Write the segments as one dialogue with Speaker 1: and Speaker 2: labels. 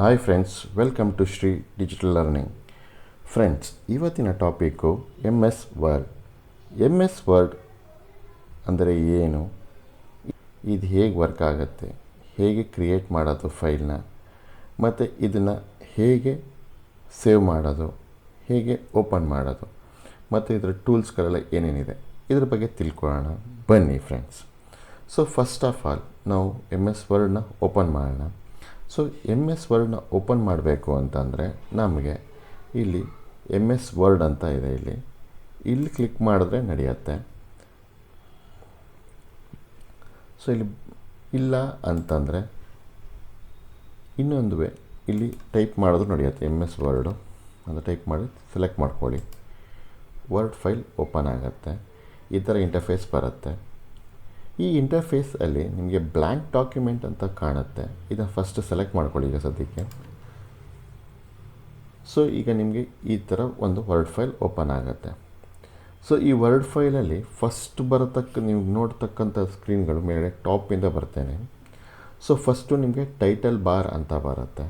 Speaker 1: Hi friends welcome to Shri digital learning friends ಇವತ್ತಿನ topic M S word M S word ಅಂದರೆ ಏನು? ಇದು ಹೇಗೆ ವರ್ಕ್ ಆಗುತ್ತೆ? ಹೇಗೆ ಕ್ರಿಯೇಟ್ ಮಾಡೋದು ಫೈಲ್ನ ಮತ್ತು ಇದನ್ನು ಹೇಗೆ ಸೇವ್ ಮಾಡೋದು? ಹೇಗೆ ಓಪನ್ ಮಾಡೋದು? ಮತ್ತು ಇದರ ಟೂಲ್ಸ್ಗಳೆಲ್ಲ ಏನೇನಿದೆ? ಇದ್ರ ಬಗ್ಗೆ ತಿಳ್ಕೊಳ್ಳೋಣ. ಬನ್ನಿ friends so first of all ನಾವು ಎಂ ಎಸ್ ವರ್ಡ್ನ ಓಪನ್ ಮಾಡೋಣ. ಸೊ ಎಂ ಎಸ್ ವರ್ಡ್ನ ಓಪನ್ ಮಾಡಬೇಕು ಅಂತಂದರೆ ನಮಗೆ ಇಲ್ಲಿ ಎಂ ಎಸ್ ವರ್ಡ್ ಅಂತ ಇದೆ ಇಲ್ಲಿ. ಇಲ್ಲಿ ಕ್ಲಿಕ್ ಮಾಡಿದ್ರೆ ನಡೆಯುತ್ತೆ. ಸೊ ಇಲ್ಲಿ ಇಲ್ಲ ಅಂತಂದರೆ ಇನ್ನೊಂದು ವೇ ಇಲ್ಲಿ ಟೈಪ್ ಮಾಡಿದ್ರು ನಡೆಯುತ್ತೆ ಎಂ ಎಸ್ ವರ್ಡು ಅದು ಟೈಪ್ ಮಾಡಿ ಸೆಲೆಕ್ಟ್ ಮಾಡ್ಕೊಳ್ಳಿ. ವರ್ಡ್ ಫೈಲ್ ಓಪನ್ ಆಗುತ್ತೆ. ಈ ಥರ ಇಂಟರ್ಫೇಸ್ ಬರುತ್ತೆ. ಈ ಇಂಟರ್ಫೇಸಲ್ಲಿ ನಿಮಗೆ ಬ್ಲ್ಯಾಂಕ್ ಡಾಕ್ಯುಮೆಂಟ್ ಅಂತ ಕಾಣುತ್ತೆ. ಇದನ್ನು ಫಸ್ಟ್ ಸೆಲೆಕ್ಟ್ ಮಾಡ್ಕೊಳ್ಳಿ ಈಗ ಸದ್ಯಕ್ಕೆ. ಸೊ ಈಗ ನಿಮಗೆ ಈ ಥರ ಒಂದು ವರ್ಡ್ ಫೈಲ್ ಓಪನ್ ಆಗುತ್ತೆ. ಸೊ ಈ ವರ್ಡ್ ಫೈಲಲ್ಲಿ ಫಸ್ಟ್ ಬರತಕ್ಕ, ನೀವು ನೋಡ್ತಕ್ಕಂಥ ಸ್ಕ್ರೀನ್ಗಳು ಮೇಲೆ ಟಾಪಿಂದ ಬರ್ತೇನೆ. ಸೊ ಫಸ್ಟು ನಿಮಗೆ ಟೈಟಲ್ ಬಾರ್ ಅಂತ ಬರುತ್ತೆ.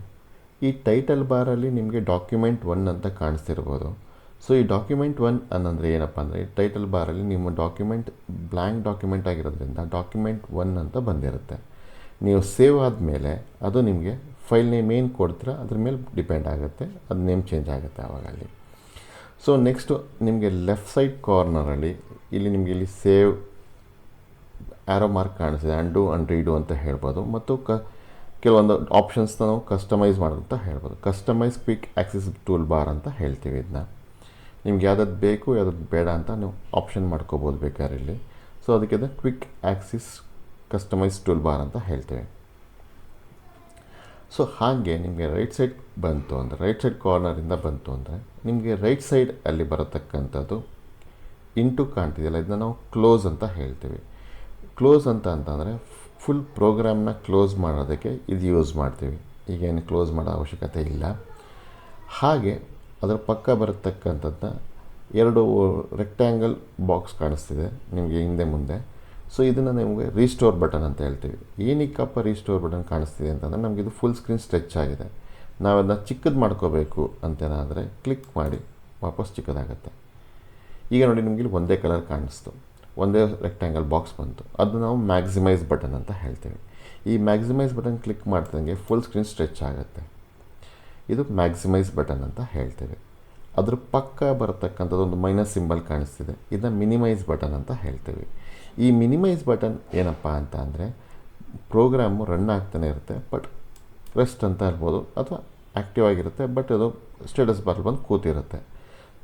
Speaker 1: ಈ ಟೈಟಲ್ ಬಾರಲ್ಲಿ ನಿಮಗೆ ಡಾಕ್ಯುಮೆಂಟ್ ಒನ್ ಅಂತ ಕಾಣಿಸ್ತಿರ್ಬೋದು. ಸೊ ಈ ಡಾಕ್ಯುಮೆಂಟ್ ಒನ್ ಅನ್ನಂದರೆ ಏನಪ್ಪ ಅಂದರೆ ಟೈಟಲ್ ಬಾರಲ್ಲಿ ನಿಮ್ಮ ಡಾಕ್ಯುಮೆಂಟ್ ಬ್ಲ್ಯಾಂಕ್ ಡಾಕ್ಯುಮೆಂಟ್ ಆಗಿರೋದ್ರಿಂದ ಡಾಕ್ಯುಮೆಂಟ್ ಒನ್ ಅಂತ ಬಂದಿರುತ್ತೆ. ನೀವು ಸೇವ್ ಆದಮೇಲೆ ಅದು ನಿಮಗೆ ಫೈಲ್ ನೇಮ್ ಏನು ಕೊಡ್ತೀರಾ ಅದ್ರ ಮೇಲೆ ಡಿಪೆಂಡ್ ಆಗುತ್ತೆ. ಅದು ನೇಮ್ ಚೇಂಜ್ ಆಗುತ್ತೆ ಆವಾಗ ಅಲ್ಲಿ ಸೊ ನೆಕ್ಸ್ಟು ನಿಮಗೆ ಲೆಫ್ಟ್ ಸೈಡ್ ಕಾರ್ನರಲ್ಲಿ ಇಲ್ಲಿ ನಿಮಗೆ ಇಲ್ಲಿ ಸೇವ್ ಆ್ಯರೋ ಮಾರ್ಕ್ ಕಾಣಿಸಿದೆ ಅಂಡು ಅಂಡ್ ರೀಡು ಅಂತ ಹೇಳ್ಬೋದು. ಮತ್ತು ಕ ಕೆಲವೊಂದು ಆಪ್ಷನ್ಸ್ನ ನಾವು ಕಸ್ಟಮೈಸ್ ಮಾಡೋದಂತ ಹೇಳ್ಬೋದು. Customise quick access tool bar ಅಂತ ಹೇಳ್ತೀವಿ ಇದನ್ನ ನಿಮ್ಗೆ ಯಾವ್ದಾದ್ರು ಬೇಕು ಯಾವ್ದಾದ್ರು ಬೇಡ ಅಂತ ನೀವು ಆಪ್ಷನ್ ಮಾಡ್ಕೋಬೋದು ಬೇಕಾದ್ರೆ ಇಲ್ಲಿ. ಸೊ ಅದಕ್ಕೆ ಅದು quick access customise tool bar ಅಂತ ಹೇಳ್ತೇವೆ. ಸೊ ಹಾಗೆ ನಿಮಗೆ ರೈಟ್ ಸೈಡ್ ಬಂತು ಅಂದರೆ ರೈಟ್ ಸೈಡ್ ಕಾರ್ನರಿಂದ ಬಂತು ಅಂದರೆ, ನಿಮಗೆ ರೈಟ್ ಸೈಡ್ ಅಲ್ಲಿ ಬರತಕ್ಕಂಥದ್ದು ಇಂಟು ಕಾಣ್ತಿದೆಯಲ್ಲ, ಇದನ್ನ ನಾವು ಕ್ಲೋಸ್ ಅಂತ ಹೇಳ್ತೀವಿ. ಕ್ಲೋಸ್ ಅಂತ ಅಂತಂದರೆ ಫುಲ್ ಪ್ರೋಗ್ರಾಮ್ನ ಕ್ಲೋಸ್ ಮಾಡೋದಕ್ಕೆ ಇದು ಯೂಸ್ ಮಾಡ್ತೀವಿ. ಈಗೇನು ಕ್ಲೋಸ್ ಮಾಡೋ ಅವಶ್ಯಕತೆ ಇಲ್ಲ. ಹಾಗೆ ಅದರ ಪಕ್ಕ ಬರತಕ್ಕಂಥದ್ದು ಎರಡು ರೆಕ್ಟ್ಯಾಂಗಲ್ ಬಾಕ್ಸ್ ಕಾಣಿಸ್ತಿದೆ ನಿಮಗೆ ಹಿಂದೆ ಮುಂದೆ. ಸೊ ಇದನ್ನು ನಿಮಗೆ ರೀಸ್ಟೋರ್ ಬಟನ್ ಅಂತ ಹೇಳ್ತೀವಿ. ಏನಕ್ಕಪ್ಪ ರೀಸ್ಟೋರ್ ಬಟನ್ ಕಾಣಿಸ್ತಿದೆ ಅಂತಂದರೆ ನಮಗೆ ಇದು ಫುಲ್ ಸ್ಕ್ರೀನ್ ಸ್ಟ್ರೆಚ್ ಆಗಿದೆ. ನಾವು ಅದನ್ನ ಚಿಕ್ಕದು ಮಾಡ್ಕೋಬೇಕು ಅಂತೇನಾದರೆ ಕ್ಲಿಕ್ ಮಾಡಿ ವಾಪಸ್ ಚಿಕ್ಕದಾಗತ್ತೆ. ಈಗ ನೋಡಿ ನಿಮಗೆ ಇಲ್ಲಿ ಒಂದೇ ಕಲರ್ ಕಾಣಿಸ್ತು. ಒಂದೇ ರೆಕ್ಟ್ಯಾಂಗಲ್ ಬಾಕ್ಸ್ ಬಂತು. ಅದು ನಾವು ಮ್ಯಾಕ್ಸಿಮೈಸ್ ಬಟನ್ ಅಂತ ಹೇಳ್ತೀವಿ. ಈ ಮ್ಯಾಕ್ಸಿಮೈಸ್ ಬಟನ್ ಕ್ಲಿಕ್ ಮಾಡ್ದಂಗೆ ಫುಲ್ ಸ್ಕ್ರೀನ್ ಸ್ಟ್ರೆಚ್ ಆಗುತ್ತೆ. ಇದು ಮ್ಯಾಕ್ಸಿಮೈಸ್ ಬಟನ್ ಅಂತ ಹೇಳ್ತೇವೆ. ಅದ್ರ ಪಕ್ಕ ಬರತಕ್ಕಂಥದ್ದು ಒಂದು ಮೈನಸ್ ಸಿಂಬಲ್ ಕಾಣಿಸ್ತಿದೆ. ಇದನ್ನ ಮಿನಿಮೈಸ್ ಬಟನ್ ಅಂತ ಹೇಳ್ತೇವೆ. ಈ ಮಿನಿಮೈಸ್ ಬಟನ್ ಏನಪ್ಪ ಅಂತ ಅಂದರೆ ಪ್ರೋಗ್ರಾಮು ರನ್ ಆಗ್ತಾನೆ ಇರುತ್ತೆ ಬಟ್ ರೆಸ್ಟ್ ಅಂತ ಇರ್ಬೋದು ಅಥವಾ ಆ್ಯಕ್ಟಿವ್ ಆಗಿರುತ್ತೆ ಬಟ್ ಅದು ಸ್ಟೇಟಸ್ ಬಾರ್ ಬಂದು ಕೂತಿರುತ್ತೆ.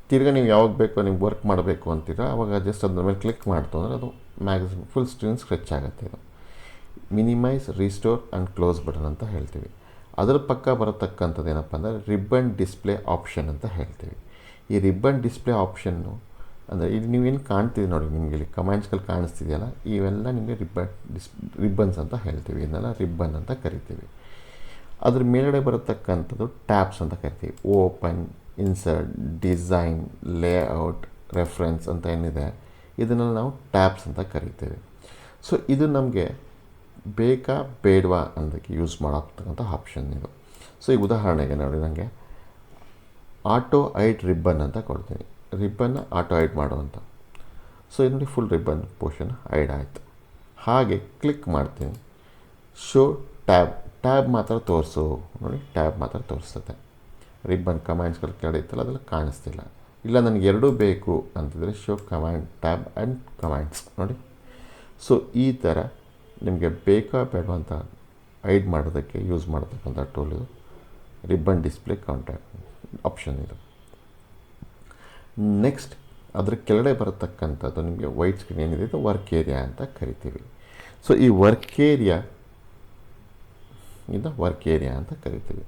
Speaker 1: ತಿರ್ಗಿ ನೀವು ಯಾವಾಗ ಬೇಕೋ ನಿಮ್ಗೆ ವರ್ಕ್ ಮಾಡಬೇಕು ಅಂತೀರ ಆವಾಗ ಜಸ್ಟ್ ಅದ್ರ ಮೇಲೆ ಕ್ಲಿಕ್ ಮಾಡ್ತು ಅಂದರೆ ಅದು ಮ್ಯಾಕ್ಸಿಮಮ್ ಫುಲ್ ಸ್ಕ್ರೀನ್ ಸ್ಕ್ರೆಚ್ ಆಗುತ್ತೆ ಇದು. Minimise restore and close button ಅಂತ ಹೇಳ್ತೀವಿ. ಅದರ ಪಕ್ಕ ಬರತಕ್ಕಂಥದ್ದು ಏನಪ್ಪ ಅಂದರೆ ರಿಬ್ಬನ್ ಡಿಸ್ಪ್ಲೇ ಆಪ್ಷನ್ ಅಂತ ಹೇಳ್ತೀವಿ. ಈ ರಿಬ್ಬನ್ ಡಿಸ್ಪ್ಲೇ ಆಪ್ಷನ್ನು ಅಂದರೆ ಇದು ನೀವೇನು ಕಾಣ್ತೀವಿ ನೋಡಿ ನಿಮಗೆ ಇಲ್ಲಿ ಕಮೆಂಟ್ಸ್ಗಳು ಕಾಣಿಸ್ತಿದೆಯಲ್ಲ, ಇವೆಲ್ಲ ನಿಮಗೆ ರಿಬ್ಬನ್ ಡಿಸ್ ರಿಬ್ಬನ್ಸ್ ಅಂತ ಹೇಳ್ತೀವಿ. ಇದನ್ನೆಲ್ಲ ರಿಬ್ಬನ್ ಅಂತ ಕರಿತೀವಿ. ಅದ್ರ ಮೇಲ್ಗಡೆ ಬರತಕ್ಕಂಥದ್ದು ಟ್ಯಾಬ್ಸ್ ಅಂತ ಕರಿತೀವಿ. Open insert design layout reference ಅಂತ ಏನಿದೆ, ಇದನ್ನೆಲ್ಲ ನಾವು ಟ್ಯಾಬ್ಸ್ ಅಂತ ಕರಿತೇವೆ. ಸೊ ಇದು ನಮಗೆ ಬೇಕಾ, ಬೇಡವಾ ಅನ್ನೋದಕ್ಕೆ ಯೂಸ್ ಮಾಡತಕ್ಕಂಥ ಆಪ್ಷನ್ ಇದು. ಸೊ ಈ ಉದಾಹರಣೆಗೆ ನೋಡಿ ನನಗೆ ಆಟೋ ಐಟ್ ರಿಬ್ಬನ್ ಅಂತ ಕೊಡ್ತೀನಿ. ರಿಬ್ಬನ್ನ ಆಟೋ ಐಟ್ ಮಾಡುವಂಥ ಸೊ ಇದು ನೋಡಿ ಫುಲ್ ರಿಬ್ಬನ್ ಪೋರ್ಷನ್ ಐಡ್ ಆಯಿತು. ಹಾಗೆ ಕ್ಲಿಕ್ ಮಾಡ್ತೀನಿ. ಶೋ ಟ್ಯಾಬ್ ಟ್ಯಾಬ್ ಮಾತ್ರ ತೋರಿಸು. ನೋಡಿ ಟ್ಯಾಬ್ ಮಾತ್ರ ತೋರಿಸ್ತದೆ ರಿಬ್ಬನ್ ಕಮ್ಯಾಂಡ್ಸ್ಗಳು ಕೆಳಗೆ ಅದರಲ್ಲಿ ಕಾಣಿಸ್ತಿಲ್ಲ. ಇಲ್ಲ, ನನಗೆ ಎರಡೂ ಬೇಕು ಅಂತಿದ್ರೆ show command tab and commands ನೋಡಿ. ಸೊ ಈ ಥರ ನಿಮಗೆ ಬೇಕಾ ಬೇಡ ಅಂತ ಐಡ್ ಮಾಡೋದಕ್ಕೆ ಯೂಸ್ ಮಾಡ್ತಕ್ಕಂಥ ಟೂಲ್ ಇದು. ರಿಬ್ಬನ್ ಡಿಸ್ಪ್ಲೇ ಕಾಂಟ್ಯಾಕ್ಟ್ ಆಪ್ಷನ್ ಇದು. ನೆಕ್ಸ್ಟ್ ಅದರ ಕೆಳಗಡೆ ಬರತಕ್ಕಂಥದ್ದು ನಿಮಗೆ ವೈಟ್ ಸ್ಕ್ರೀನ್ ಏನಿದೆ ಇದು ವರ್ಕ್ ಏರಿಯಾ ಅಂತ ಕರಿತೀವಿ. ಸೊ ಈ ವರ್ಕ್ ಏರಿಯಾ ಇದು ವರ್ಕ್ ಏರಿಯಾ ಅಂತ ಕರಿತೀವಿ.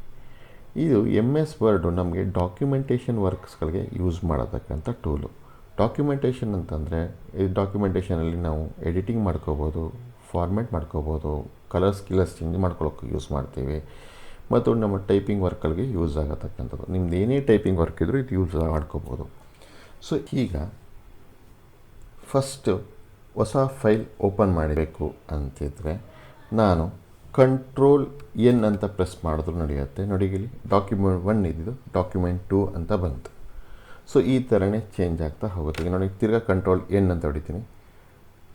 Speaker 1: ಇದು ಎಂ ಎಸ್ ವರ್ಡು ನಮಗೆ ಡಾಕ್ಯುಮೆಂಟೇಷನ್ ವರ್ಕ್ಸ್ಗಳಿಗೆ ಯೂಸ್ ಮಾಡತಕ್ಕಂಥ ಟೂಲು ಡಾಕ್ಯುಮೆಂಟೇಷನ್ ಅಂತಂದರೆ, ಈ ಡಾಕ್ಯುಮೆಂಟೇಷನಲ್ಲಿ ನಾವು ಎಡಿಟಿಂಗ್ ಮಾಡ್ಕೋಬೋದು ಫಾರ್ಮ್ಯಾಟ್ ಮಾಡ್ಕೋಬೋದು ಕಲರ್ಸ್ ಕಿಲರ್ಸ್ ಚೇಂಜ್ ಮಾಡ್ಕೊಳ್ಳೋಕೆ ಯೂಸ್ ಮಾಡ್ತೀವಿ. ಮತ್ತು ನಮ್ಮ ಟೈಪಿಂಗ್ ವರ್ಕ್ಗಳಿಗೆ ಯೂಸ್ ಆಗತಕ್ಕಂಥದ್ದು. ನಿಮ್ದು ಏನೇ ಟೈಪಿಂಗ್ ವರ್ಕ್ ಇದ್ದರೂ ಇದು ಯೂಸ್ ಮಾಡ್ಕೋಬೋದು. ಸೊ ಈಗ ಫಸ್ಟು ಹೊಸ ಫೈಲ್ ಓಪನ್ ಮಾಡಬೇಕು ಅಂತಿದ್ರೆ ನಾನು ಕಂಟ್ರೋಲ್ ಎನ್ ಅಂತ ಪ್ರೆಸ್ ಮಾಡಿದ್ರು ನಡೆಯುತ್ತೆ. ನೋಡಿ ಇಲ್ಲಿ ಡಾಕ್ಯುಮೆಂಟ್ ಒನ್ ಇದ್ದಿದ್ದು ಡಾಕ್ಯುಮೆಂಟ್ ಟು ಅಂತ ಬಂತು. ಸೊ ಈ ಥರನೇ ಚೇಂಜ್ ಆಗ್ತಾ ಹೋಗುತ್ತೆ. ನೋಡಿ, ತಿರ್ಗಾ ಕಂಟ್ರೋಲ್ ಎನ್ ಅಂತ ಹೊಡಿತೀನಿ.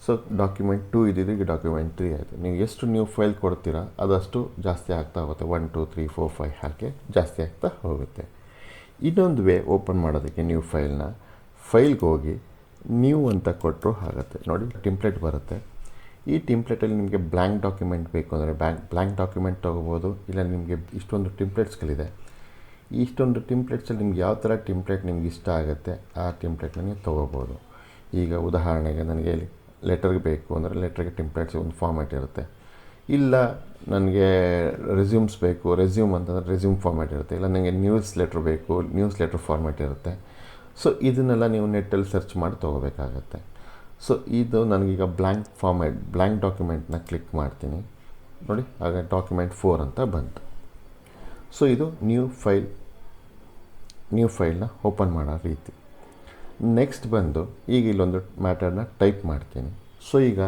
Speaker 1: ಸೊ ಡಾಕ್ಯುಮೆಂಟ್ ಟೂ ಇದ್ದಿದ್ದು ಈಗ ಡಾಕ್ಯುಮೆಂಟ್ ತ್ರೀ ಆಯಿತು. ನೀವು ಎಷ್ಟು ನೀವು ಫೈಲ್ ಕೊಡ್ತೀರಾ, ಅದಷ್ಟು ಜಾಸ್ತಿ ಆಗ್ತಾ ಹೋಗುತ್ತೆ. One two three four five ಹಾಕಿ ಜಾಸ್ತಿ ಆಗ್ತಾ ಹೋಗುತ್ತೆ. ಇನ್ನೊಂದು ವೇ ಓಪನ್ ಮಾಡೋದಕ್ಕೆ ನೀವು ಫೈಲ್ನ ಫೈಲ್ಗೆ ಹೋಗಿ ನ್ಯೂ ಅಂತ ಕೊಟ್ಟರು ಆಗುತ್ತೆ. ನೋಡಿ ಟಿಂಪ್ಲೆಟ್ ಬರುತ್ತೆ. ಈ ಟಿಂಪ್ಲೆಟಲ್ಲಿ ನಿಮಗೆ ಬ್ಲ್ಯಾಂಕ್ ಡಾಕ್ಯುಮೆಂಟ್ ಬೇಕು ಅಂದರೆ ಬ್ಯಾಂಕ್ ಬ್ಲ್ಯಾಂಕ್ ಡಾಕ್ಯುಮೆಂಟ್ ತೊಗೋಬೋದು, ಇಲ್ಲ ನಿಮಗೆ ಇಷ್ಟೊಂದು ಟಿಂಪ್ಲೆಟ್ಸ್ಗಳಿದೆ ಇಷ್ಟೊಂದು ಟಿಂಪ್ಲೆಟ್ಸಲ್ಲಿ ನಿಮ್ಗೆ ಯಾವ ಥರ ಟಿಂಪ್ಲೆಟ್ ನಿಮ್ಗೆ ಇಷ್ಟ ಆಗುತ್ತೆ, ಆ ಟಿಂಪ್ಲೆಟ್ನ ನೀವು ತೊಗೋಬೋದು. ಈಗ ಉದಾಹರಣೆಗೆ ನನಗೆ ಲೆಟರ್ಗೆ ಬೇಕು ಅಂದರೆ ಲೆಟ್ರಿಗೆ ಟೆಂಪ್ಲೇಟ್ಸ್ ಒಂದು ಫಾರ್ಮ್ಯಾಟ್ ಇರುತ್ತೆ. ಇಲ್ಲ ನನಗೆ ರೆಸ್ಯೂಮ್ಸ್ ಬೇಕು ರೆಸ್ಯೂಮ್ ಅಂತಂದರೆ ರೆಸ್ಯೂಮ್ ಫಾರ್ಮ್ಯಾಟ್ ಇರುತ್ತೆ. ಇಲ್ಲ ನನಗೆ ನ್ಯೂಸ್ ಲೆಟ್ರ್ ಬೇಕು ನ್ಯೂಸ್ ಲೆಟ್ರ್ ಫಾರ್ಮ್ಯಾಟ್ ಇರುತ್ತೆ. ಸೊ ಇದನ್ನೆಲ್ಲ ನೀವು ನೆಟ್ಟಲ್ಲಿ ಸರ್ಚ್ ಮಾಡಿ ತೊಗೋಬೇಕಾಗತ್ತೆ. ಸೊ ಇದು ನನಗೀಗ ಬ್ಲ್ಯಾಂಕ್ ಫಾರ್ಮ್ಯಾಟ್ ಬ್ಲ್ಯಾಂಕ್ ಡಾಕ್ಯುಮೆಂಟ್ನ ಕ್ಲಿಕ್ ಮಾಡ್ತೀನಿ. ನೋಡಿ, ಆಗ ಡಾಕ್ಯುಮೆಂಟ್ ಫೋರ್ ಅಂತ ಬಂತು. ಸೊ ಇದು ನ್ಯೂ ಫೈಲ್ ನ್ಯೂ ಫೈಲ್ನ ಓಪನ್ ಮಾಡೋ ರೀತಿ. ನೆಕ್ಸ್ಟ್ ಬಂದು ಈಗ ಇಲ್ಲೊಂದು ಮ್ಯಾಟರ್ನ ಟೈಪ್ ಮಾಡ್ತೀನಿ. ಸೊ ಈಗ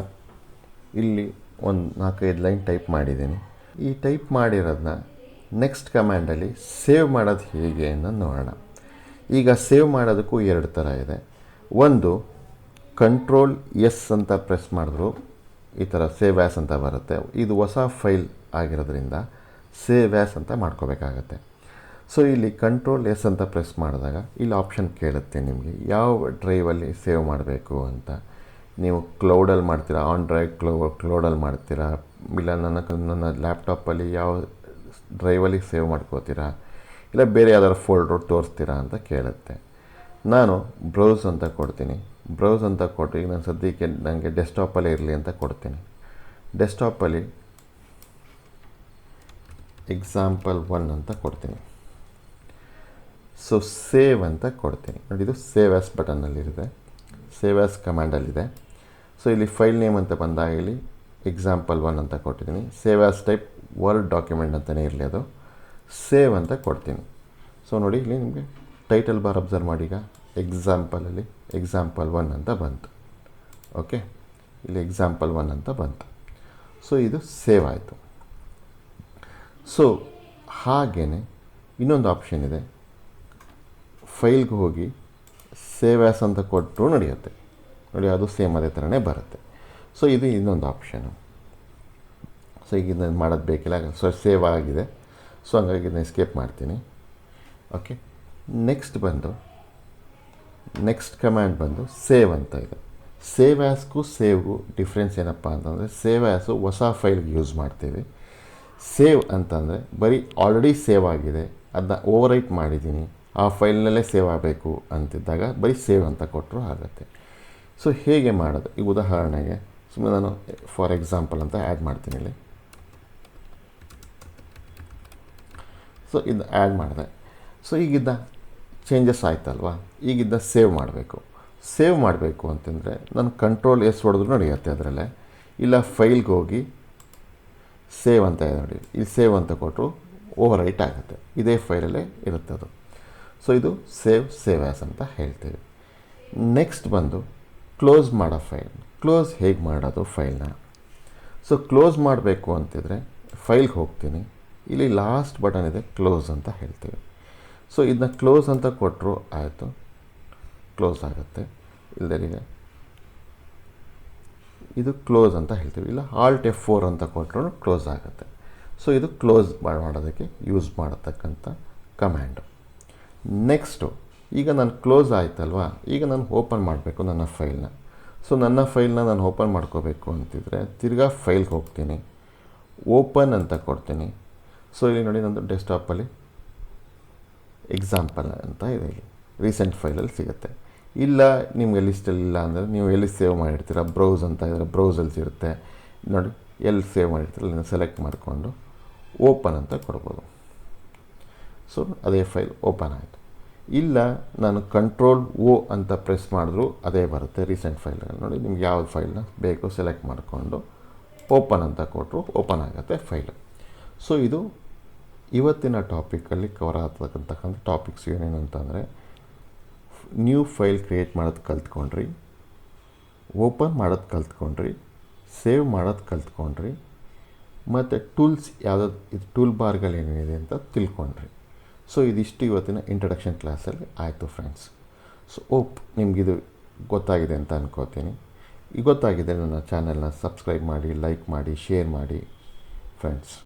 Speaker 1: ಇಲ್ಲಿ ಒಂದು ನಾಲ್ಕೈದು ಲೈನ್ ಟೈಪ್ ಮಾಡಿದ್ದೀನಿ. ಈ ಟೈಪ್ ಮಾಡಿರೋದನ್ನ ನೆಕ್ಸ್ಟ್ ಕಮ್ಯಾಂಡಲ್ಲಿ ಸೇವ್ ಮಾಡೋದು ಹೇಗೆ ಅನ್ನೋ ನೋಡೋಣ. ಈಗ ಸೇವ್ ಮಾಡೋದಕ್ಕೂ ಎರಡು ಥರ ಇದೆ. ಒಂದು ಕಂಟ್ರೋಲ್ ಎಸ್ ಅಂತ ಪ್ರೆಸ್ ಮಾಡಿದ್ರು, ಈ ಥರ ಸೇವ್ ಆ್ಯಸ್ ಅಂತ ಬರುತ್ತೆ. ಇದು ಹೊಸ ಫೈಲ್ ಆಗಿರೋದ್ರಿಂದ ಸೇವ್ ಆ್ಯಸ್ ಅಂತ ಮಾಡ್ಕೋಬೇಕಾಗತ್ತೆ. ಸೊ ಇಲ್ಲಿ ಕಂಟ್ರೋಲ್ ಎಸ್ ಅಂತ ಪ್ರೆಸ್ ಮಾಡಿದಾಗ ಇಲ್ಲಿ ಆಪ್ಷನ್ ಕೇಳುತ್ತೆ ನಿಮಗೆ. ಯಾವ ಡ್ರೈವಲ್ಲಿ ಸೇವ್ ಮಾಡಬೇಕು ಅಂತ. ನೀವು ಕ್ಲೌಡಲ್ಲಿ ಮಾಡ್ತೀರಾ ಆನ್ ಡ್ರೈವ್ ಕ್ಲೋ ಕ್ಲೌಡಲ್ಲಿ ಮಾಡ್ತೀರಾ, ಇಲ್ಲ ನನ್ನ ನನ್ನ ಲ್ಯಾಪ್ಟಾಪಲ್ಲಿ ಯಾವ ಡ್ರೈವಲ್ಲಿ ಸೇವ್ ಮಾಡ್ಕೋತೀರಾ, ಇಲ್ಲ ಬೇರೆ ಯಾವ್ದಾದ್ರು ಫೋಲ್ಡ್ರು ತೋರಿಸ್ತೀರಾ ಅಂತ ಕೇಳುತ್ತೆ. ನಾನು ಬ್ರೌಸ್ ಅಂತ ಕೊಡ್ತೀನಿ. ಬ್ರೌಸ್ ಅಂತ ಕೊಟ್ಟು ಈಗ ನಾನು ಸದ್ಯಕ್ಕೆ ನನಗೆ ಡೆಸ್ಕ್ಟಾಪಲ್ಲೇ ಇರಲಿ ಅಂತ ಕೊಡ್ತೀನಿ. ಡೆಸ್ಕ್ಟಾಪಲ್ಲಿ ಎಕ್ಸಾಂಪಲ್ ಒನ್ ಅಂತ ಕೊಡ್ತೀನಿ. ಸೊ ಸೇವ್ ಅಂತ ಕೊಡ್ತೀನಿ. ನೋಡಿ, ಇದು ಸೇವ್ ಆಸ್ ಬಟನ್ನಲ್ಲಿರುತ್ತೆ ಸೇವ್ ಆಸ್ ಕಮಾಂಡಲ್ಲಿದೆ ಸೊ ಇಲ್ಲಿ ಫೈಲ್ ನೇಮ್ ಅಂತ ಬಂದಾಗ ಇಲ್ಲಿ ಎಕ್ಸಾಂಪಲ್ ಒನ್ ಅಂತ ಕೊಟ್ಟಿದ್ದೀನಿ. Save as type word document ಅಂತಲೇ ಇರಲಿ ಅದು. ಸೇವ್ ಅಂತ ಕೊಡ್ತೀನಿ. ಸೊ ನೋಡಿ, ಇಲ್ಲಿ ನಿಮಗೆ ಟೈಟಲ್ ಬಾರ್ ಅಬ್ಸರ್ವ್ ಮಾಡಿ ಈಗ. ಎಕ್ಸಾಂಪಲಲ್ಲಿ ಎಕ್ಸಾಂಪಲ್ ಒನ್ ಅಂತ ಬಂತು. ಓಕೆ ಇಲ್ಲಿ ಎಕ್ಸಾಂಪಲ್ ಒನ್ ಅಂತ ಬಂತು. ಸೊ ಇದು ಸೇವ್ ಆಯಿತು. ಸೊ ಹಾಗೆಯೇ ಇನ್ನೊಂದು ಆಪ್ಷನ್ ಇದೆ. ಫೈಲ್ಗೆ ಹೋಗಿ ಸೇವ್ ಆ್ಯಸ್ ಅಂತ ಕೊಟ್ಟರು ನಡೆಯುತ್ತೆ. ನೋಡಿ, ಅದು ಸೇಮ್ ಅದೇ ಥರನೇ ಬರುತ್ತೆ. ಸೊ, ಇದು ಇನ್ನೊಂದು ಆಪ್ಷನು ಸೊ, ಈಗ ಇದನ್ನು ಮಾಡೋದು ಬೇಕಿಲ್ಲ ಸೊ ಸೇವ್ ಆಗಿದೆ. ಸೊ, ಹಂಗಾಗಿ ಇದನ್ನ ಎಸ್ಕೇಪ್ ಮಾಡ್ತೀನಿ. ಓಕೆ ನೆಕ್ಸ್ಟ್ ಬಂದು ನೆಕ್ಸ್ಟ್ ಕಮ್ಯಾಂಡ್ ಬಂದು ಸೇವ್ ಅಂತ ಇದೆ. ಸೇವ್ ಆ್ಯಸ್ಗೂ ಸೇವ್ಗೂ ಡಿಫ್ರೆನ್ಸ್ ಏನಪ್ಪ ಅಂತಂದರೆ, ಸೇವ್ ಆ್ಯಸು ಹೊಸ ಫೈಲ್ಗೆ ಯೂಸ್ ಮಾಡ್ತೀವಿ. ಸೇವ್ ಅಂತಂದರೆ ಬರೀ ಆಲ್ರೆಡಿ ಸೇವ್ ಆಗಿದೆ ಅದನ್ನ ಓವರೈಟ್ ಮಾಡಿದ್ದೀನಿ ಆ ಫೈಲ್ನಲ್ಲೇ ಸೇವ್ ಆಗಬೇಕು ಅಂತಿದ್ದಾಗ ಬರೀ ಸೇವ್ ಅಂತ ಕೊಟ್ಟರು ಆಗುತ್ತೆ. ಸೊ ಹೇಗೆ ಮಾಡೋದು? ಈಗ ಉದಾಹರಣೆಗೆ ಸುಮ್ಮನೆ ನಾನು ಫಾರ್ ಎಕ್ಸಾಂಪಲ್ ಅಂತ ಆ್ಯಡ್ ಮಾಡ್ತೀನಿ ಇಲ್ಲಿ. ಸೊ ಇದು ಆ್ಯಡ್ ಮಾಡಿದೆ. ಸೊ ಈಗಿದ್ದ ಚೇಂಜಸ್ ಆಯ್ತಲ್ವಾ? ಈಗಿದ್ದ ಸೇವ್ ಮಾಡಬೇಕು. ಸೇವ್ ಮಾಡಬೇಕು ಅಂತಂದರೆ ನಾನು ಕಂಟ್ರೋಲ್ ಎಸ್ ಹೊಡೆದ್ರು ನಡೆಯುತ್ತೆ ಅದರಲ್ಲೇ. ಇಲ್ಲ ಫೈಲ್ಗೆ ಹೋಗಿ ಸೇವ್ ಅಂತ ಇದೆ ನೋಡಿ. ಇಲ್ಲಿ ಸೇವ್ ಅಂತ ಕೊಟ್ಟರು ಓವರ್ ರೈಟ್ ಆಗುತ್ತೆ. ಇದೇ ಫೈಲಲ್ಲೇ ಇರುತ್ತೆ ಅದು ಸೊ ಇದು ಸೇವ್ ಸೇವ್ ಆ್ಯಸ್ ಅಂತ ಹೇಳ್ತೀವಿ. ನೆಕ್ಸ್ಟ್ ಬಂದು ಕ್ಲೋಸ್ ಮಾಡೋ ಫೈಲ್ ಕ್ಲೋಸ್ ಹೇಗೆ ಮಾಡೋದು ಫೈಲ್ನ ಸೊ ಕ್ಲೋಸ್ ಮಾಡಬೇಕು ಅಂತಿದ್ರೆ ಫೈಲ್ಗೆ ಹೋಗ್ತೀನಿ. ಇಲ್ಲಿ ಲಾಸ್ಟ್ ಬಟನ್ ಇದೆ ಕ್ಲೋಸ್ ಅಂತ ಹೇಳ್ತೀವಿ. ಸೊ ಇದನ್ನ ಕ್ಲೋಸ್ ಅಂತ ಕೊಟ್ಟರು ಆಯಿತು. ಕ್ಲೋಸ್ ಆಗುತ್ತೆ. ಇಲ್ಲದರಿಗೆ ಇದು ಕ್ಲೋಸ್ ಅಂತ ಹೇಳ್ತೀವಿ. ಇಲ್ಲ ಆಲ್ಟ್ ಎಫ್ ಫೋರ್ ಅಂತ ಕೊಟ್ಟರು ಕ್ಲೋಸ್ ಆಗುತ್ತೆ. ಸೊ ಇದು ಕ್ಲೋಸ್ ಮಾಡೋದಕ್ಕೆ ಯೂಸ್ ಮಾಡತಕ್ಕಂಥ ಕಮ್ಯಾಂಡು ನೆಕ್ಸ್ಟು ಈಗ ನಾನು ಕ್ಲೋಸ್ ಆಯ್ತಲ್ವಾ? ಈಗ ನಾನು ಓಪನ್ ಮಾಡಬೇಕು ನನ್ನ ಫೈಲ್ನ ಸೊ ನನ್ನ ಫೈಲ್ನ ನಾನು ಓಪನ್ ಮಾಡ್ಕೋಬೇಕು ಅಂತಿದ್ರೆ ತಿರ್ಗಾ ಫೈಲ್ಗೆ ಹೋಗ್ತೀನಿ. ಓಪನ್ ಅಂತ ಕೊಡ್ತೀನಿ. ಸೊ ಇಲ್ಲಿ ನೋಡಿ ನಂದು ಡೆಸ್ಕ್ಟಾಪಲ್ಲಿ ಎಕ್ಸಾಂಪಲ್ ಅಂತ ಇದೆ ಇಲ್ಲಿ. ರೀಸೆಂಟ್ ಫೈಲಲ್ಲಿ ಸಿಗುತ್ತೆ. ಇಲ್ಲ, ನಿಮಗೆ ಲಿಸ್ಟಲ್ಲಿ ಇಲ್ಲ ಅಂದರೆ ನೀವು ಎಲ್ಲಿ ಸೇವ್ ಮಾಡಿರ್ತೀರ? ಬ್ರೌಸ್ ಅಂತ ಇದ್ದರೆ ಬ್ರೌಸಲ್ಲಿ ಸಿಗುತ್ತೆ. ನೋಡಿ, ಎಲ್ಲಿ ಸೇವ್ ಮಾಡಿರ್ತೀರ? ಅಲ್ಲಿಂದ ಸೆಲೆಕ್ಟ್ ಮಾಡಿಕೊಂಡು ಓಪನ್ ಅಂತ ಕೊಡ್ಬೋದು. ಸೊ ಅದೇ ಫೈಲ್ ಓಪನ್ ಆಯಿತು. ಇಲ್ಲ, ನಾನು ಕಂಟ್ರೋಲ್ ಓ ಅಂತ ಪ್ರೆಸ್ ಮಾಡಿದ್ರು, ಅದೇ ಬರುತ್ತೆ ರೀಸೆಂಟ್ ಫೈಲ್ಗಳು ನೋಡಿ, ನಿಮ್ಗೆ ಯಾವ ಫೈಲ್ನ ಬೇಕು ಸೆಲೆಕ್ಟ್ ಮಾಡಿಕೊಂಡು ಓಪನ್ ಅಂತ ಕೊಟ್ಟರು ಓಪನ್ ಆಗುತ್ತೆ ಫೈಲ್ ಸೊ ಇದು ಇವತ್ತಿನ ಟಾಪಿಕಲ್ಲಿ ಕವರ್ ಆಗ್ತಕ್ಕಂತಕ್ಕಂಥ ಟಾಪಿಕ್ಸ್ ಏನೇನು ಅಂತಂದರೆ ನ್ಯೂ ಫೈಲ್ ಕ್ರಿಯೇಟ್ ಮಾಡೋದು ಕಲ್ತ್ಕೊಂಡ್ರಿ ಓಪನ್ ಮಾಡೋದು ಕಲ್ತ್ಕೊಂಡ್ರಿ ಸೇವ್ ಮಾಡೋದು ಕಲ್ತ್ಕೊಂಡ್ರಿ, ಮತ್ತು ಟೂಲ್ಸ್ ಯಾವುದಾದ್ರು ಇದು ಟೂಲ್ ಬಾರ್ಗಳೇನಿದೆ ಅಂತ ತಿಳ್ಕೊಂಡ್ರಿ. ಸೊ ಇದಿಷ್ಟು ಇವತ್ತಿನ ಇಂಟ್ರಡಕ್ಷನ್ ಕ್ಲಾಸಲ್ಲಿ ಆಯಿತು ಫ್ರೆಂಡ್ಸ್ ಸೊ ಓಪ್ ನಿಮಗಿದು ಗೊತ್ತಾಗಿದೆ ಅಂತ ಅನ್ಕೋತೀನಿ. ಗೊತ್ತಾಗಿದೆ ನನ್ನ ಚಾನೆಲ್ನ ಸಬ್ಸ್ಕ್ರೈಬ್ ಮಾಡಿ ಲೈಕ್ ಮಾಡಿ ಶೇರ್ ಮಾಡಿ ಫ್ರೆಂಡ್ಸ್